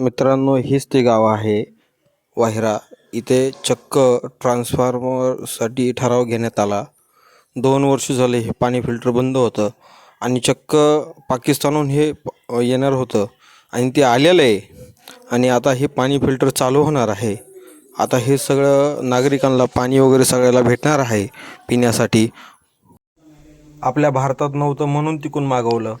मित्रांनो हेच ते गाव आहे. वाहिरा इथे चक्क ट्रान्सफॉर्मरसाठी ठराव घेण्यात आला. दोन वर्ष झाले हे पाणी फिल्टर बंद होतं आणि चक्क पाकिस्तानहून हे येणार होतं आणि ते आलेलं आहे. आणि आता हे पाणी फिल्टर चालू होणार आहे. आता हे सगळं नागरिकांना पाणी वगैरे सगळ्याला भेटणार आहे पिण्यासाठी. आपल्या भारतात नव्हतं म्हणून तिकून मागवलं.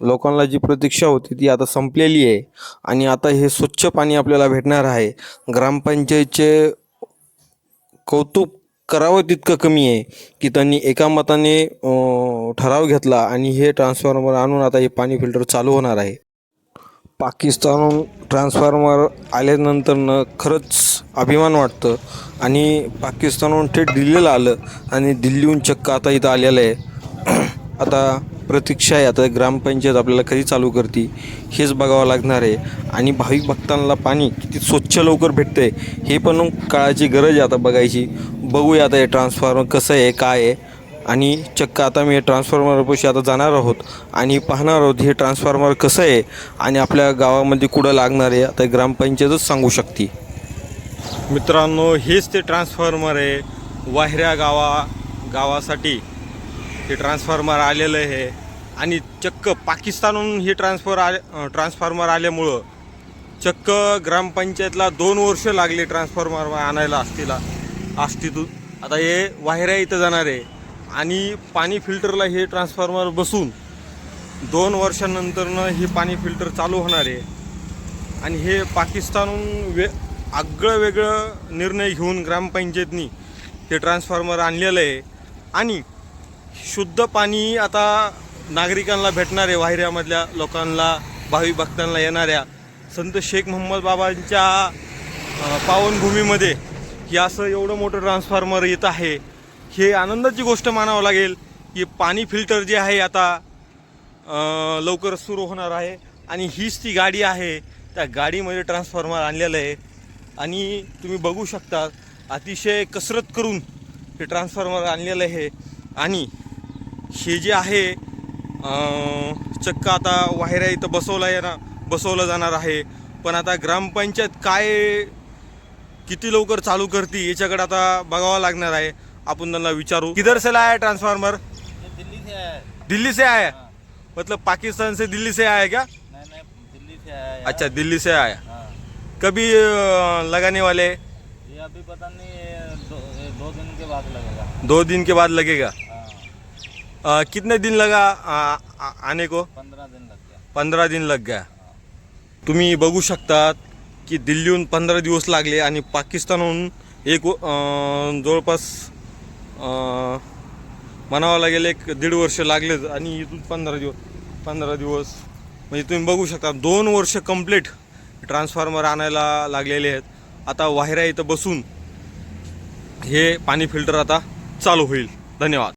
लोकांना जी प्रतीक्षा होती ती आता संपलेली आहे. आणि आता हे स्वच्छ पाणी आपल्याला भेटणार आहे. ग्रामपंचायतचे कौतुक करावं तितकं कमी आहे की त्यांनी एका मताने ठराव घेतला आणि हे ट्रान्सफॉर्मर आणून आता हे पाणी फिल्टर चालू होणार आहे. पाकिस्तानहून ट्रान्सफॉर्मर आल्यानंतरनं खरंच अभिमान वाटतं. आणि पाकिस्तानहून थेट दिल्लीला आलं आणि दिल्लीहून चक्क आता इथं आलेलं आहे. आता प्रतीक्षा आहे. आता ग्रामपंचायत आपल्याला कधी चालू करते हेच बघावं लागणार आहे. आणि भाविक भक्तांना पाणी किती स्वच्छ लवकर भेटते हे पण काळाची गरज आहे आता बघायची. बघूया आता हे ट्रान्सफॉर्मर कसं आहे काय आहे. आणि चक्क आता मी ट्रान्सफॉर्मरपाशी आता जाणार आहोत. आणि पाहणार आहोत हे ट्रान्सफॉर्मर कसं आहे आणि आपल्या गावामध्ये कुठं लागणार आहे आता ग्रामपंचायतच सांगू शकते. मित्रांनो हेच ते ट्रान्सफॉर्मर आहे. वाहिऱ्या गावा गावासाठी. हे ट्रान्सफॉर्मर आलेलं आहे. आणि चक्क पाकिस्तानहून हे ट्रान्सफॉर आले ट्रान्सफॉर्मर आल्यामुळं चक्क ग्रामपंचायतला दोन वर्ष लागले ट्रान्सफॉर्मर आणायला असतीला आष्टीतून आता हे वाहिऱ्या इथं जाणार आहे. आणि पाणी फिल्टरला हे ट्रान्सफॉर्मर बसून दोन वर्षानंतरनं हे पाणी फिल्टर चालू होणार आहे. आणि हे पाकिस्तानहून वे आगळं वेगळं निर्णय घेऊन ग्रामपंचायतनी हे ट्रान्सफॉर्मर आणलेलं आहे. आणि शुद्ध पाणी आता नागरिकांना भेटणार आहे वाहिऱ्यामधल्या लोकांना भावी भक्तांना येणाऱ्या संत शेख मोहम्मद बाबांच्या पावनभूमीमध्ये की असं एवढं मोठं ट्रान्सफॉर्मर येत आहे. हे आनंदाची गोष्ट मानावं लागेल की पाणी फिल्टर जे आहे आता लवकरच सुरू होणार आहे आणि हीच ती गाडी आहे. त्या गाडीमध्ये ट्रान्सफॉर्मर आणलेलं आहे. आणि तुम्ही बघू शकता अतिशय कसरत करून हे ट्रान्सफॉर्मर आणलेलं आहे. आणि हे जे आहे चक्क आता वाहिऱ्या इथं बसवलं येणार बसवलं जाणार आहे. पण आता ग्रामपंचायत काय किती लवकर चालू करते याच्याकडे आता बघावं लागणार आहे. आपण त्यांना विचारू. किधर से लाया है ट्रांसफार्मर ये दिल्ली से आया है। दिल्ली से आया है? मतलब पाकिस्तान से दिल्ली से आया है क्या? नहीं नहीं दिल्ली से आया है अच्छा दिल्ली से आया हाँ। कभी लगाने वाले? ये अभी पता नहीं दो, दो दिन के बाद लगेगा। दो दिन के बाद लगेगा? हाँ। अ, कितने दिन लगा आ, आ, आने को? पंद्रह दिन लग गया। पंधरा दिन लग गया। तुम्ही बघू शकतात की दिल्लीहून पंधरा दिवस लागले आणि पाकिस्तानहून एक व- अं, जवळपास अं, म्हणावं लागेल एक दीड वर्ष लागलेच आणि इथून पंधरा दिवस पंधरा दिवस. म्हणजे तुम्ही बघू शकता दोन वर्ष कंप्लीट ट्रान्सफॉर्मर आणायला लागलेले आहेत. आता वाहिऱ्या इथं बसून हे पाणी फिल्टर आता चालू होईल. धन्यवाद.